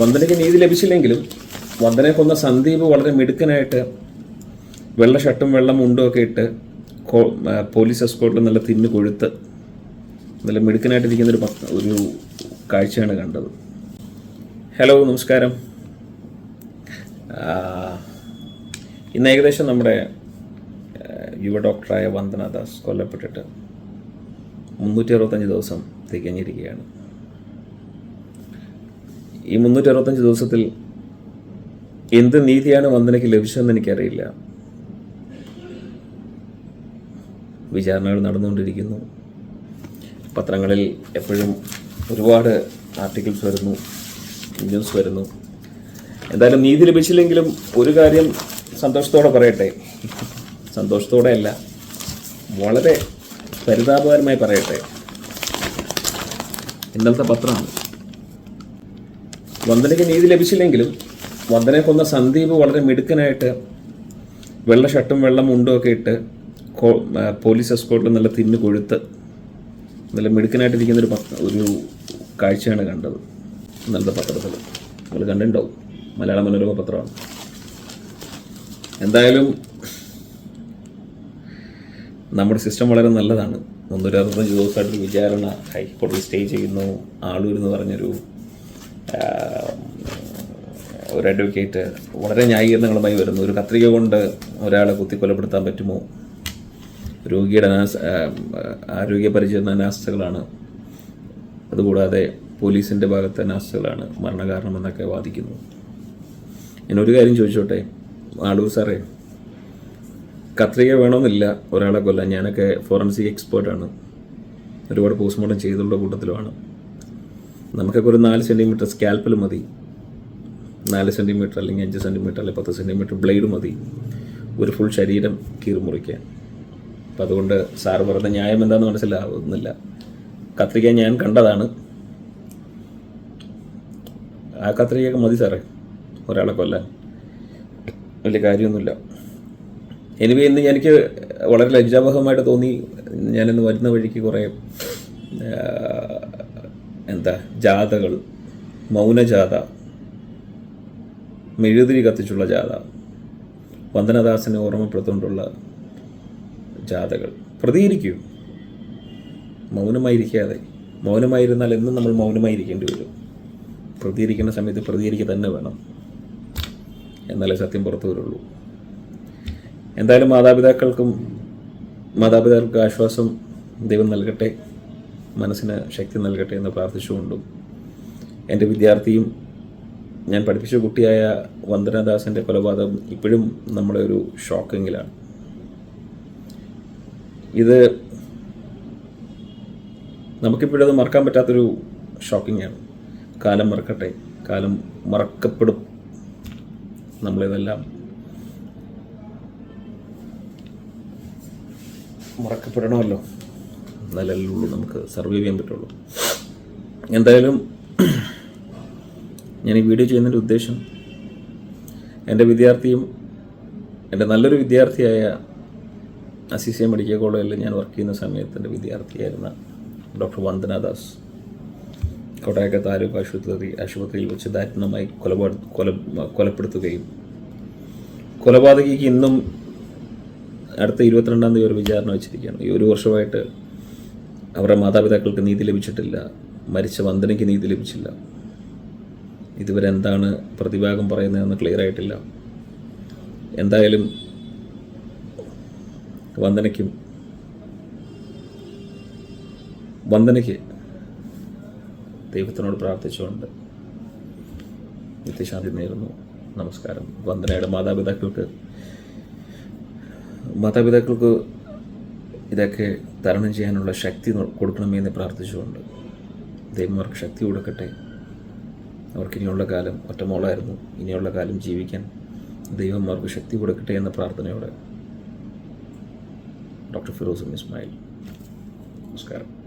വന്ദനയ്ക്ക് നീതി ലഭിച്ചില്ലെങ്കിലും വന്ദനയെ കൊന്ന സന്ദീപ് വളരെ മിടുക്കനായിട്ട് വെള്ള ഷർട്ടും വെള്ള മുണ്ടും ഒക്കെ ഇട്ട് പോലീസ് എസ്കോട്ടിൽ നല്ല തിന്നു കൊഴുത്ത് നല്ല മിടുക്കനായിട്ടിരിക്കുന്ന ഒരു ഒരു കാഴ്ചയാണ് കണ്ടത്. ഹലോ നമസ്കാരം. ഇന്ന് ഏകദേശം നമ്മുടെ യുവ ഡോക്ടറായ വന്ദന ദാസ് കൊല്ലപ്പെട്ടിട്ട് മുന്നൂറ്റി അറുപത്തഞ്ച് ദിവസം തികഞ്ഞിരിക്കുകയാണ്. ഈ മുന്നൂറ്റി അറുപത്തഞ്ച് ദിവസത്തിൽ എന്ത് നീതിയാണ് വന്ദനയ്ക്ക് ലഭിച്ചതെന്ന് എനിക്കറിയില്ല. വിചാരണകൾ നടന്നുകൊണ്ടിരിക്കുന്നു. പത്രങ്ങളിൽ എപ്പോഴും ഒരുപാട് ആർട്ടിക്കിൾസ് വരുന്നു ന്യൂസ് വരുന്നു. എന്തായാലും നീതി ലഭിച്ചില്ലെങ്കിലും ഒരു കാര്യം സന്തോഷത്തോടെ പറയട്ടെ. സന്തോഷത്തോടെ അല്ല വളരെ പരിതാപകരമായി പറയട്ടെ. ഇന്നലത്തെ പത്രമാണ് വന്ദനയ്ക്ക് നീതി ലഭിച്ചില്ലെങ്കിലും വന്ദനയെ കൊന്ന സന്ദീപ് വളരെ മിടുക്കനായിട്ട് വെള്ള ഷർട്ടും വെള്ള മുണ്ടും ഒക്കെ ഇട്ട് പോലീസ് എസ്കോട്ടിൽ നല്ല തിന്നു കൊഴുത്ത് നല്ല മിടുക്കനായിട്ടിരിക്കുന്ന ഒരു ഒരു കാഴ്ചയാണ് കണ്ടത്. ഇന്നലത്തെ പത്രത്തിൽ നമ്മൾ കണ്ടിട്ടുണ്ടാവും. മലയാള മനോരമ പത്രമാണ്. എന്തായാലും നമ്മുടെ സിസ്റ്റം വളരെ നല്ലതാണ്. മുന്നൂറ്റി അറുപത്തഞ്ച് ദിവസമായിട്ട് വിചാരണ ഹൈക്കോടതി സ്റ്റേ ചെയ്യുന്നു. ആളൂർ എന്ന് പറഞ്ഞൊരു ഒരു അഡ്വക്കേറ്റ് വളരെ ന്യായീകരണങ്ങളുമായി വരുന്നു. ഒരു കത്രിക കൊണ്ട് ഒരാളെ കുത്തി കൊലപ്പെടുത്താൻ പറ്റുമോ? രോഗിയുടെ അനാസ് ആരോഗ്യ പരിചരണ അനാസ്ഥകളാണ് അതുകൂടാതെ പോലീസിന്റെ ഭാഗത്തെ അനാസ്ഥകളാണ് മരണകാരണമെന്നൊക്കെ വാദിക്കുന്നു. ഞാനൊരു കാര്യം ചോദിച്ചോട്ടെ? ആളൂർ സാറേ കത്രിക വേണമെന്നില്ല ഒരാളെ കൊല്ലാൻ. ഞാനൊക്കെ ഫോറൻസിക് എക്സ്പേർട്ടാണ്. ഒരുപാട് പോസ്റ്റ്മോർട്ടം ചെയ്തുള്ള കൂട്ടത്തിലുമാണ്. നമുക്കൊക്കെ ഒരു നാല് സെന്റിമീറ്റർ സ്കാൽപ്പിൽ മതി. നാല് സെന്റിമീറ്റർ അല്ലെങ്കിൽ അഞ്ച് സെന്റിമീറ്റർ അല്ലെങ്കിൽ പത്ത് സെന്റിമീറ്റർ ബ്ലേഡ് മതി. ഒരു ഫുൾ ശരീരം കീറി മുറിക്കാൻ അപ്പം അതുകൊണ്ട് സാറ് പറഞ്ഞ ന്യായം എന്താണെന്ന് മനസ്സിലാവുന്നില്ല കത്രിക ഞാൻ കണ്ടതാണ്. ആ കത്രികയൊക്കെ മതി സാറേ ഒരാളെ കൊല്ലാൻ. വലിയ കാര്യമൊന്നുമില്ല. എനിവേ ഇന്ന് എനിക്ക് വളരെ ലജ്ജാവഹമായിട്ട് തോന്നി. ഞാനിന്ന് വരുന്ന വഴിക്ക് കുറേ എന്താ ജാഥകൾ മൗനജാഥ മെഴുതിരി കത്തിച്ചുള്ള ജാഥ വന്ദനദാസിനെ ഓർമ്മപ്പെടുത്തുകൊണ്ടുള്ള ജാഥകൾ. പ്രതികരിക്കൂ. മൗനമായിരിക്കാതെ. മൗനമായിരുന്നാൽ എന്നും നമ്മൾ മൗനമായിരിക്കേണ്ടി വരും. പ്രതികരിക്കുന്ന സമയത്ത് പ്രതികരിക്കുക തന്നെ വേണം. എന്നാലേ സത്യം പുറത്തു വരുള്ളൂ. എന്തായാലും മാതാപിതാക്കൾക്കും മാതാപിതാക്കൾക്ക് ആശ്വാസം ദൈവം നൽകട്ടെ. മനസ്സിന് ശക്തി നൽകട്ടെ എന്ന് പ്രാർത്ഥിച്ചുകൊണ്ടും എന്റെ വിദ്യാർത്ഥിയും ഞാൻ പഠിപ്പിച്ച കുട്ടിയായ വന്ദനദാസിന്റെ കൊലപാതകം ഇപ്പോഴും നമ്മളെ ഒരു ഷോക്കിങ്ങിലാണ്. ഇത് നമുക്കിപ്പോഴത് മറക്കാൻ പറ്റാത്തൊരു ഷോക്കിങ്ങാണ്. കാലം മറക്കട്ടെ കാലം മറക്കപ്പെടും നമ്മളിതെല്ലാം. മറക്കപ്പെടണമല്ലോ. ഉള്ളൂ നമുക്ക് സർവൈവ് ചെയ്യാൻ പറ്റുള്ളൂ. എന്തായാലും ഞാൻ ഈ വീഡിയോ ചെയ്യുന്നതിന്റെ ഉദ്ദേശം എന്റെ വിദ്യാർത്ഥിയും എന്റെ നല്ലൊരു വിദ്യാർത്ഥിയായ അസിസിയ മെഡിക്കൽ കോളേജിൽ ഞാൻ വർക്ക് ചെയ്യുന്ന സമയത്ത് എന്റെ വിദ്യാർത്ഥിയായിരുന്ന ഡോക്ടർ വന്ദന ദാസ് കോട്ടയക്ക താലൂക്ക് ആശുപത്രി ആശുപത്രിയിൽ വെച്ച് ദാരുണമായി കൊലപാട കൊല കൊലപ്പെടുത്തുകയും കൊലപാതകിക്ക് ഇന്നും അടുത്ത ഇരുപത്തിരണ്ടാം തീയതി ഒരു വിചാരണ വെച്ചിരിക്കുകയാണ്. ഈ ഒരു വർഷമായിട്ട് അവരുടെ മാതാപിതാക്കൾക്ക് നീതി ലഭിച്ചിട്ടില്ല. മരിച്ച വന്ദനയ്ക്ക് നീതി ലഭിച്ചില്ല. ഇതുവരെ എന്താണ് പ്രതിഭാഗം പറയുന്നതെന്ന് ക്ലിയർ ആയിട്ടില്ല. എന്തായാലും വന്ദനയ്ക്കും വന്ദനയ്ക്ക് ദൈവത്തിനോട് പ്രാർത്ഥിച്ചുകൊണ്ട് നിത്യശാന്തി നേരുന്നു. നമസ്കാരം. വന്ദനയുടെ മാതാപിതാക്കൾക്ക് മാതാപിതാക്കൾക്ക് ഇതൊക്കെ തരണം ചെയ്യാനുള്ള ശക്തി കൊടുക്കണമെന്ന് പ്രാർത്ഥിച്ചുകൊണ്ട് ദൈവം അവർക്ക് ശക്തി കൊടുക്കട്ടെ. അവർക്ക് ഇനിയുള്ള കാലം ഒറ്റമോളായിരുന്നു. ഇനിയുള്ള കാലം ജീവിക്കാൻ ദൈവം അവർക്ക് ശക്തി കൊടുക്കട്ടെ എന്ന പ്രാർത്ഥനയോടെ ഡോക്ടർ ഫിറോസ് ഇസ്മായിൽ. നമസ്കാരം.